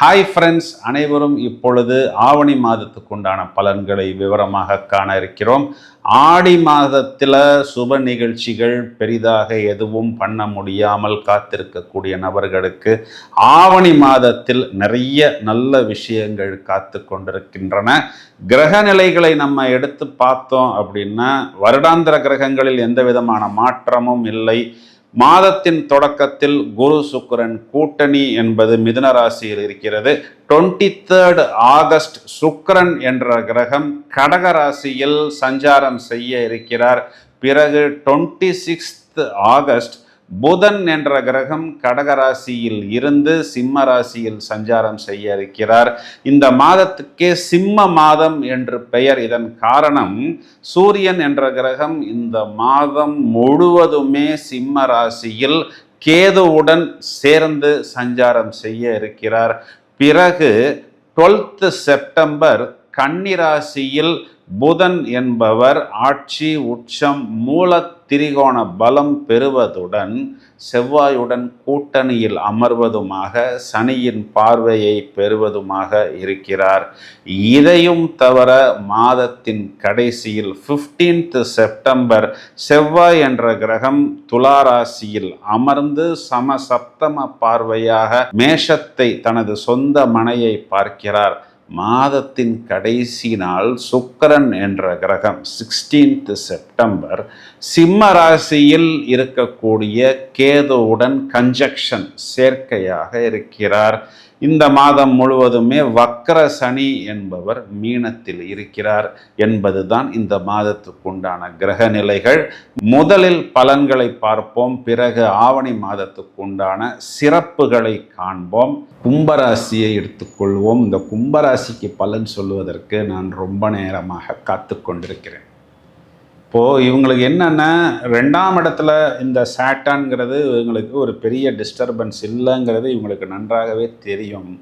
Hi friends அனைவரும் இப்பொழுது ஆவணி மாதத்துக்கு உண்டான பலன்களை விவரமாக காண இருக்கிறோம். ஆடி மாதத்தில் சுப நிகழ்ச்சிகள் பெரிதாக எதுவும் பண்ண முடியாமல் காத்திருக்கக்கூடிய நபர்களுக்கு ஆவணி மாதத்தில் நிறைய நல்ல விஷயங்கள் காத்து கொண்டிருக்கின்றன. கிரக நிலைகளை நம்ம எடுத்து பார்த்தோம் அப்படின்னா வருடாந்திர கிரகங்களில் எந்த விதமான மாற்றமும் இல்லை. மாதத்தின் தொடக்கத்தில் குரு சுக்கரன் கூட்டணி என்பது மிதுன ராசியில் இருக்கிறது. டுவெண்ட்டி தேர்ட் ஆகஸ்ட் சுக்கரன் என்ற கிரகம் கடக ராசியில் சஞ்சாரம் செய்ய இருக்கிறார். பிறகு டுவெண்ட்டி சிக்ஸ்த் ஆகஸ்ட் புதன் என்ற கிரகம் கடகராசியில் இருந்து சிம்ம ராசியில் சஞ்சாரம் செய்ய இருக்கிறார். இந்த மாதத்துக்கே சிம்ம மாதம் என்று பெயர். இதன் காரணம் சூரியன் என்ற கிரகம் இந்த மாதம் முழுவதுமே சிம்ம ராசியில் கேதுவுடன் சேர்ந்து சஞ்சாரம் செய்ய இருக்கிறார். பிறகு டுவெல்த் செப்டம்பர் கன்னிராசியில் புதன் என்பவர் ஆட்சி உச்சம் மூல திரிகோண பலம் பெறுவதுடன் செவ்வாயுடன் கூட்டணியில் அமர்வதுமாக சனியின் பார்வையை பெறுவதுமாக இருக்கிறார். இதையும் தவிர மாதத்தின் கடைசியில் ஃபிஃப்டீன்த் செப்டம்பர் செவ்வாய் என்ற கிரகம் துளாராசியில் அமர்ந்து சமசப்தம பார்வையாக மேஷத்தை தனது சொந்த மனையை பார்க்கிறார். மாதத்தின் கடைசி நாள் சுக்கரன் என்ற கிரகம் சிக்ஸ்டீன்த் செப்டம்பர் சிம்ம ராசியில் இருக்கக்கூடிய கேதுவுடன் கன்ஜக்ஷன் சேர்க்கையாக இருக்கிறார். இந்த மாதம் முழுவதுமே வக்கர சனி என்பவர் மீனத்தில் இருக்கிறார் என்பதுதான் இந்த மாதத்துக்குண்டான கிரக நிலைகள். முதலில் பலன்களை பார்ப்போம் பிறகு ஆவணி மாதத்துக்குண்டான சிறப்புகளை காண்போம். கும்பராசியை எடுத்துக்கொள்வோம். இந்த கும்பராசிக்கு பலன் சொல்லுவதற்கு நான் ரொம்ப நேரமாக காத்து கொண்டிருக்கிறேன் இப்போது இவங்களுக்கு என்னென்னா ரெண்டாம் இடத்துல இந்த சாட்டான்ங்கிறது இவங்களுக்கு ஒரு பெரிய டிஸ்டர்பன்ஸ் இல்லைங்கிறது இவங்களுக்கு நன்றாகவே தெரியும்.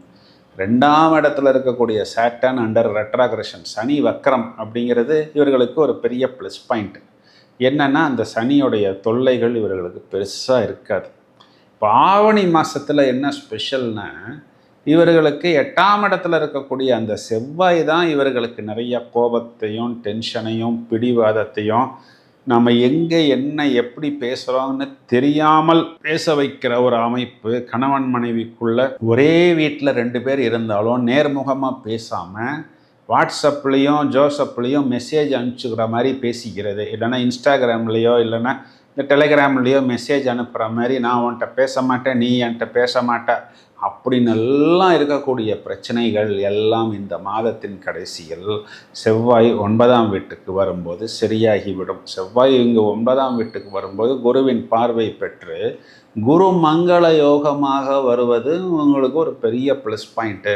ரெண்டாம் இடத்துல இருக்கக்கூடிய சாட்டன் அண்டர் ரெட்ராகிரஷன் சனி வக்கரம் அப்படிங்கிறது இவர்களுக்கு ஒரு பெரிய ப்ளஸ் பாயிண்ட் என்னென்னா அந்த சனியுடைய தொல்லைகள் இவர்களுக்கு பெருசாக இருக்காது. இப்போ ஆவணி மாதத்தில் என்ன ஸ்பெஷல்னால் இவர்களுக்கு எட்டாம் இடத்துல இருக்கக்கூடிய அந்த செவ்வாய் தான் இவர்களுக்கு நிறைய கோபத்தையும் டென்ஷனையும் பிடிவாதத்தையும் நம்ம எங்கே என்ன எப்படி பேசுகிறோம்னு தெரியாமல் பேச வைக்கிற ஒரு அமைப்பு கணவன் மனைவிக்குள்ள ஒரே வீட்டில் ரெண்டு பேர் இருந்தாலும் நேர்முகமாக பேசாமல் வாட்ஸ்அப்லேயும் ஜோசப்லேயும் மெசேஜ் அனுப்பிச்சுக்கிற மாதிரி பேசிக்கிறது. இல்லைன்னா இன்ஸ்டாகிராம்லேயோ இல்லைன்னா இந்த டெலிகிராம்லேயோ மெசேஜ் அனுப்புகிற மாதிரி நான் உன்கிட்ட பேச மாட்டேன் நீ என்கிட்ட பேச மாட்டேன் அப்படின்னு எல்லாம் இருக்கக்கூடிய பிரச்சனைகள் எல்லாம் இந்த மாதத்தின் கடைசியில் செவ்வாய் ஒன்பதாம் வீட்டுக்கு வரும்போது சரியாகிவிடும். செவ்வாய் இங்கு ஒன்பதாம் வீட்டுக்கு வரும்போது குருவின் பார்வை பெற்று குரு மங்கள யோகமாக வருவது உங்களுக்கு ஒரு பெரிய ப்ளஸ் பாயிண்ட்டு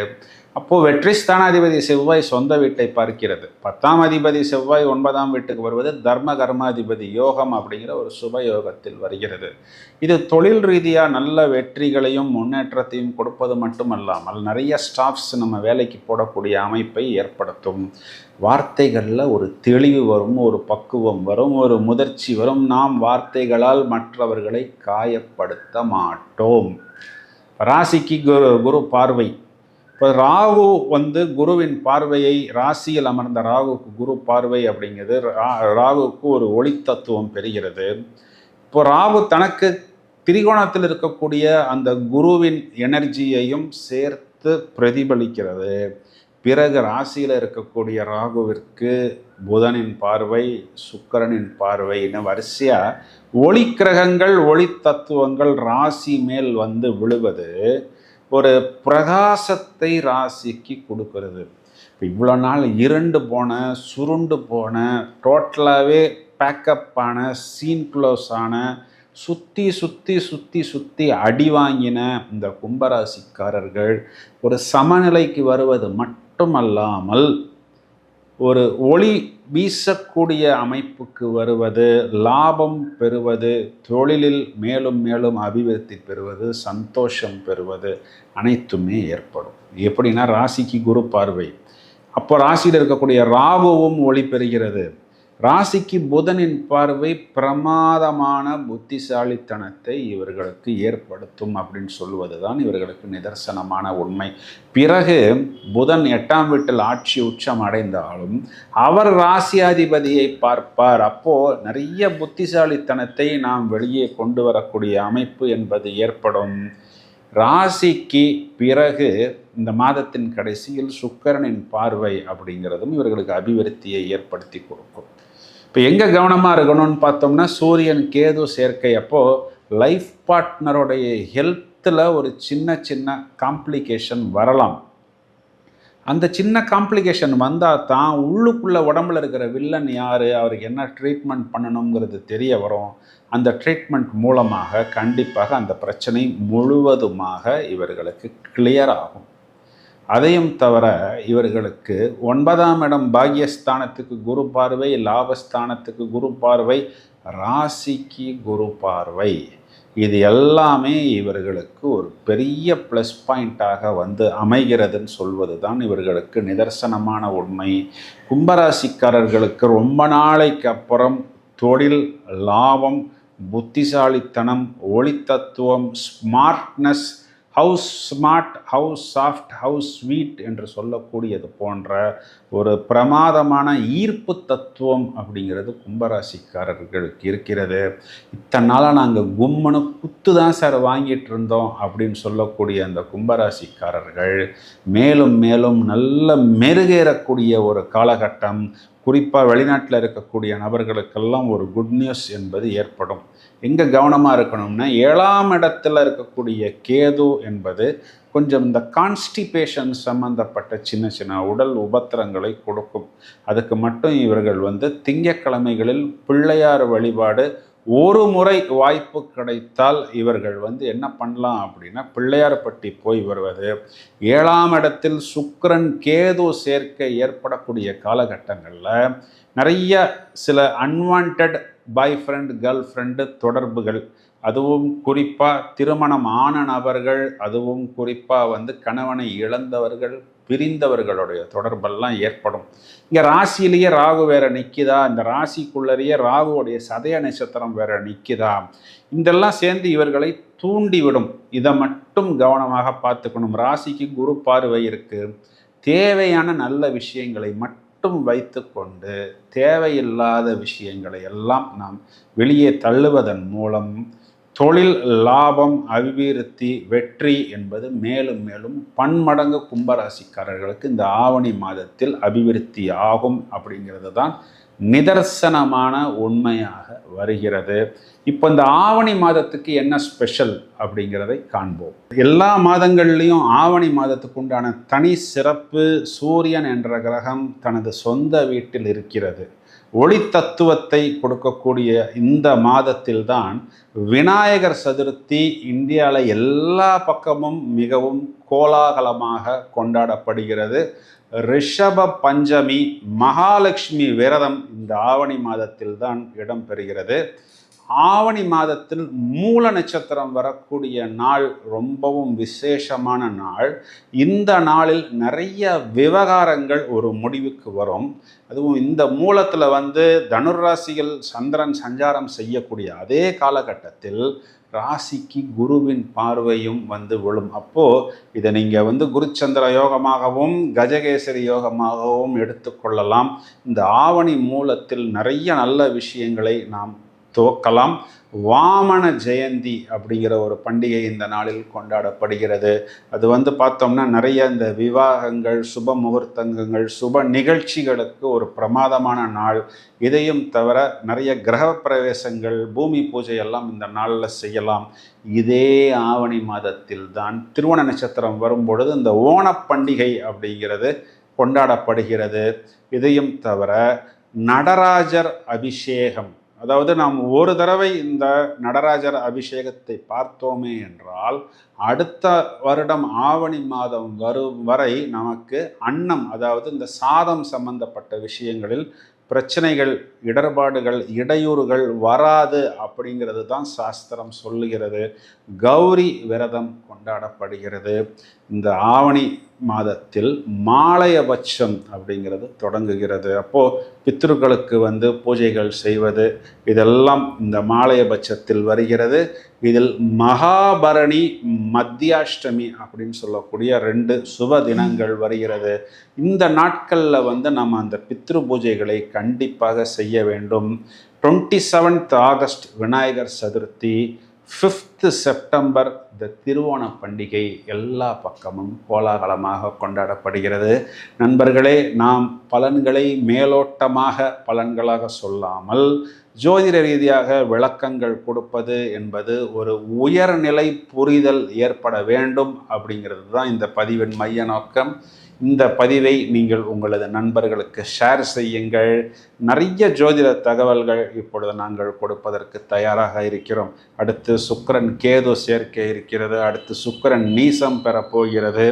அப்போது வெற்றி ஸ்தானாதிபதி செவ்வாய் சொந்த வீட்டை பார்க்கிறது. பத்தாம் அதிபதி செவ்வாய் ஒன்பதாம் வீட்டுக்கு வருவது தர்ம கர்மாதிபதி யோகம் அப்படிங்கிற ஒரு சுப யோகத்தில் வருகிறது. இது தொழில் ரீதியாக நல்ல வெற்றிகளையும் முன்னேற்றத்தையும் கொடுப்பது மட்டுமல்லாமல் நிறைய ஸ்டாஃப்ஸ் நம்ம வேலைக்கு போடக்கூடிய அமைப்பை ஏற்படுத்தும். வார்த்தைகளில் ஒரு தெளிவு வரும் ஒரு பக்குவம் வரும் ஒரு முதிர்ச்சி வரும். நாம் வார்த்தைகளால் மற்றவர்களை காயப்படுத்த மாட்டோம். ராசிக்கு குரு குரு பார்வை. இப்போ ராகு வந்து குருவின் பார்வையை ராசியில் அமர்ந்த ராகுக்கு குரு பார்வை அப்படிங்கிறது ராகுக்கு ஒரு ஒளி தத்துவம் பெறுகிறது. இப்போ ராகு தனக்கு திரிகோணத்தில் இருக்கக்கூடிய அந்த குருவின் எனர்ஜியையும் சேர்த்து பிரதிபலிக்கிறது. பிறகு ராசியில் இருக்கக்கூடிய ராகுவிற்கு புதனின் பார்வை சுக்கரனின் பார்வைன்னு வரிசையாக ஒளி கிரகங்கள் ஒளி தத்துவங்கள் ராசி மேல் வந்து விழுவது. ஒரு பிரகாசத்தை ராசிக்கு கொடுக்கறது. இப்போ இவ்வளோ நாள் இருண்டு போன சுருண்டு போன டோட்டலாகவே பேக்கப் ஆன சீன் க்ளோஸ் ஆன சுற்றி சுற்றி சுற்றி சுற்றி அடி வாங்கின இந்த கும்பராசிக்காரர்கள் ஒரு சமநிலைக்கு வருவது மட்டுமல்லாமல் ஒரு ஒளி வீசக்கூடிய அமைப்புக்கு வருவது லாபம் பெறுவது தொழிலில் மேலும் மேலும் அபிவிருத்தி பெறுவது சந்தோஷம் பெறுவது அனைத்துமே ஏற்படும். எப்படின்னா ராசிக்கு குரு பார்வை. அப்போ ராசியில் இருக்கக்கூடிய ராகுவும் ஒளி பெறுகிறது. ராசிக்கு புதனின் பார்வை பிரமாதமான புத்திசாலித்தனத்தை இவர்களுக்கு ஏற்படுத்தும் அப்படின்னு சொல்வது தான் இவர்களுக்கு நிதர்சனமான உண்மை. பிறகு புதன் எட்டாம் வீட்டில் ஆட்சி உச்சம் அடைந்தாலும் அவர் ராசியாதிபதியை பார்ப்பார். அப்போ நிறைய புத்திசாலித்தனத்தை நாம் வெளியே கொண்டு வரக்கூடிய அமைப்பு என்பது ஏற்படும். ராசிக்கு பிறகு இந்த மாதத்தின் கடைசியில் சுக்கரனின் பார்வை அப்படிங்கிறதும் இவர்களுக்கு அபிவிருத்தியை ஏற்படுத்தி கொடுக்கும். இப்போ எங்கே கவனமாக இருக்கணும்னு பார்த்தோம்னா சூரியன் கேது சேர்க்கை. அப்போது லைஃப் பார்ட்னருடைய ஹெல்த்தில் ஒரு சின்ன சின்ன காம்ப்ளிகேஷன் வரலாம். அந்த சின்ன காம்ப்ளிகேஷன் வந்தால் தான் உள்ளுக்குள்ளே உடம்புல இருக்கிற வில்லன் யார் அவருக்கு என்ன ட்ரீட்மெண்ட் பண்ணணுங்கிறது தெரிய வரும். அந்த ட்ரீட்மெண்ட் மூலமாக கண்டிப்பாக அந்த பிரச்சனை முழுவதுமாக இவர்களுக்கு கிளியர் ஆகும். அதையும் தவிர இவர்களுக்கு ஒன்பதாம் இடம் பாக்யஸ்தானத்துக்கு குரு பார்வை லாபஸ்தானத்துக்கு குரு பார்வை ராசிக்கு குரு பார்வை. இது எல்லாமே இவர்களுக்கு ஒரு பெரிய ப்ளஸ் பாயிண்ட்டாக வந்து அமைகிறதுன்னு சொல்வது தான் இவர்களுக்கு நிதர்சனமான உண்மை. கும்பராசிக்காரர்களுக்கு ரொம்ப நாளைக்கு அப்புறம் தொழில் லாபம் புத்திசாலித்தனம் ஒளித்தத்துவம் smartness house smart house soft house sweet என்று சொல்லக்கூடியது போன்ற ஒரு பிரமாதமான ஈர்ப்பு தத்துவம் அப்படிங்கிறது கும்பராசிக்காரர்களுக்கு இருக்கிறது. இத்தனை நாளாக நாங்கள் கும்மனு குத்து தான் சார் வாங்கிட்டு இருந்தோம் அப்படின்னு சொல்லக்கூடிய அந்த கும்பராசிக்காரர்கள் மேலும் மேலும் நல்ல மெருகேறக்கூடிய ஒரு காலகட்டம் குறிப்பாக வெளிநாட்டில் இருக்கக்கூடிய நபர்களுக்கெல்லாம் ஒரு குட் நியூஸ் என்பது ஏற்படும். எங்கே கவனமாக இருக்கணும்னா ஏழாம் இடத்துல இருக்கக்கூடிய கேது என்பது கொஞ்சம் இந்த கான்ஸ்டிபேஷன் சம்பந்தப்பட்ட சின்ன சின்ன உடல் உபத்திரங்களை கொடுக்கும். அதுக்கு மட்டும் இவர்கள் வந்து திங்கக்கிழமைகளில் பிள்ளையார் வழிபாடு ஒரு முறை வாய்ப்பு கிடைத்தால் இவர்கள் வந்து என்ன பண்ணலாம் அப்படின்னா பிள்ளையார்பட்டி போய் வருவது. ஏழாம் இடத்தில் சுக்கரன் கேது சேர்க்கை ஏற்படக்கூடிய காலகட்டங்களில் நிறைய சில unwanted boy friend girl friend தொடர்புகள் அதுவும் குறிப்பாக திருமணம் ஆன நபர்கள் அதுவும் குறிப்பாக வந்து கணவனை இழந்தவர்கள் பிரிந்தவர்களுடைய தொடர்பெல்லாம் ஏற்படும். இங்கே ராசியிலேயே ராகு வேற நிற்கிதா இந்த ராசிக்குள்ளேயே ராகுவோடைய சதய நட்சத்திரம் வேற நிற்கிதா இதெல்லாம் சேர்ந்து இவர்களை தூண்டிவிடும். இதை மட்டும் கவனமாக பார்த்துக்கணும். ராசிக்கு குரு பார்வை இருக்கு. தேவையான நல்ல விஷயங்களை மட்டும் வைத்துக்கொண்டு தேவையில்லாத விஷயங்களை எல்லாம் நாம் வெளியே தள்ளுவதன் மூலம் தொழில் லாபம் அபிவிருத்தி வெற்றி என்பது மேலும் மேலும் பன்மடங்கு கும்பராசிக்காரர்களுக்கு இந்த ஆவணி மாதத்தில் அபிவிருத்தி ஆகும் அப்படிங்கிறது தான் நிதர்சனமான உண்மையாக வருகிறது. இப்போ இந்த ஆவணி மாதத்துக்கு என்ன ஸ்பெஷல் அப்படிங்கிறதை காண்போம். எல்லா மாதங்கள்லேயும் ஆவணி மாதத்துக்கு உண்டான தனி சிறப்பு சூரியன் என்ற கிரகம் தனது சொந்த வீட்டில் இருக்கிறது. ஒளி தத்துவத்தை கொடுக்கக்கூடிய இந்த மாதத்தில்தான் விநாயகர் சதுர்த்தி இந்தியாவில் எல்லா பக்கமும் மிகவும் கோலாகலமாக கொண்டாடப்படுகிறது. ரிஷப பஞ்சமி மகாலட்சுமி விரதம் இந்த ஆவணி மாதத்தில் தான் இடம்பெறுகிறது. ஆவணி மாதத்தில் மூல நட்சத்திரம் வரக்கூடிய நாள் ரொம்பவும் விசேஷமான நாள். இந்த நாளில் நிறைய விவகாரங்கள் ஒரு முடிவுக்கு வரும். அதுவும் இந்த மூலத்தில் வந்து தனுராசிகள் சந்திரன் சஞ்சாரம் செய்யக்கூடிய அதே காலகட்டத்தில் ராசிக்கு குருவின் பார்வையும் வந்து விழும். அப்போது இதை நீங்கள் வந்து குருச்சந்திர யோகமாகவும் கஜகேசரி யோகமாகவும் எடுத்துக்கொள்ளலாம் இந்த ஆவணி மூலத்தில் நிறைய நல்ல விஷயங்களை நாம் துவக்கலாம். வாமன ஜெயந்தி அப்படிங்கிற ஒரு பண்டிகை இந்த நாளில் கொண்டாடப்படுகிறது. அது வந்து பார்த்தோம்னா நிறைய இந்த விவாகங்கள் சுப முகூர்த்தங்கள் சுப நிகழ்ச்சிகளுக்கு ஒரு பிரமாதமான நாள். இதையும் தவிர நிறைய கிரக பிரவேசங்கள் பூமி பூஜை எல்லாம் இந்த நாளில் செய்யலாம். இதே ஆவணி மாதத்தில் தான் திருவண நட்சத்திரம் வரும்பொழுது இந்த ஓணப் பண்டிகை அப்படிங்கிறது கொண்டாடப்படுகிறது. இதையும் தவிர நடராஜர் அபிஷேகம் அதாவது நாம் ஒரு தடவை இந்த நடராஜர் அபிஷேகத்தை பார்த்தோமே என்றால் அடுத்த வருடம் ஆவணி மாதம் வரும் வரை நமக்கு அன்னம் அதாவது இந்த சாதம் சம்பந்தப்பட்ட விஷயங்களில் பிரச்சனைகள் இடர்பாடுகள் இடையூறுகள் வராது அப்படிங்கிறது தான் சாஸ்திரம் சொல்லுகிறது. கௌரி விரதம் கொண்டாடப்படுகிறது. இந்த ஆவணி மாதத்தில் மாலையபட்சம் அப்படிங்கிறது தொடங்குகிறது. அப்போது பித்ருக்களுக்கு வந்து பூஜைகள் செய்வது இதெல்லாம் இந்த மாலையபட்சத்தில் வருகிறது. இதில் மகாபரணி மத்தியாஷ்டமி அப்படின்னு சொல்லக்கூடிய ரெண்டு சுப தினங்கள் வருகிறது. இந்த நாட்களில் வந்து நம்ம அந்த பித்ரு பூஜைகளை கண்டிப்பாக செய்ய வேண்டும். Twenty seventh August Vinayagar Chaturthi fifth September இந்த திருவோண பண்டிகை எல்லா பக்கமும் கோலாகலமாக கொண்டாடப்படுகிறது. நண்பர்களே நாம் பலன்களை மேலோட்டமாக பலன்களாக சொல்லாமல் ஜோதிட ரீதியாக விளக்கங்கள் கொடுப்பது என்பது ஒரு உயர்நிலை புரிதல் ஏற்பட வேண்டும் அப்படிங்கிறது தான் இந்த பதிவின் மைய நோக்கம். இந்த பதிவை நீங்கள் உங்களது நண்பர்களுக்கு ஷேர் செய்யுங்கள். நிறைய ஜோதிட தகவல்கள் இப்பொழுது நாங்கள் கொடுப்பதற்கு தயாராக இருக்கிறோம். அடுத்து சுக்கரன் கேது சேர்க்கை இருக்கிறது. அடுத்து சுக்கிரன் நீசம் பெறப்போகிறது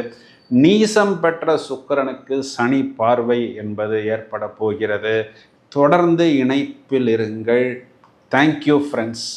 நீசம் பெற்ற சுக்கிரனுக்கு சனி பார்வை என்பது ஏற்பட போகிறது. தொடர்ந்து இணைப்பில் இருங்கள். Thank you friends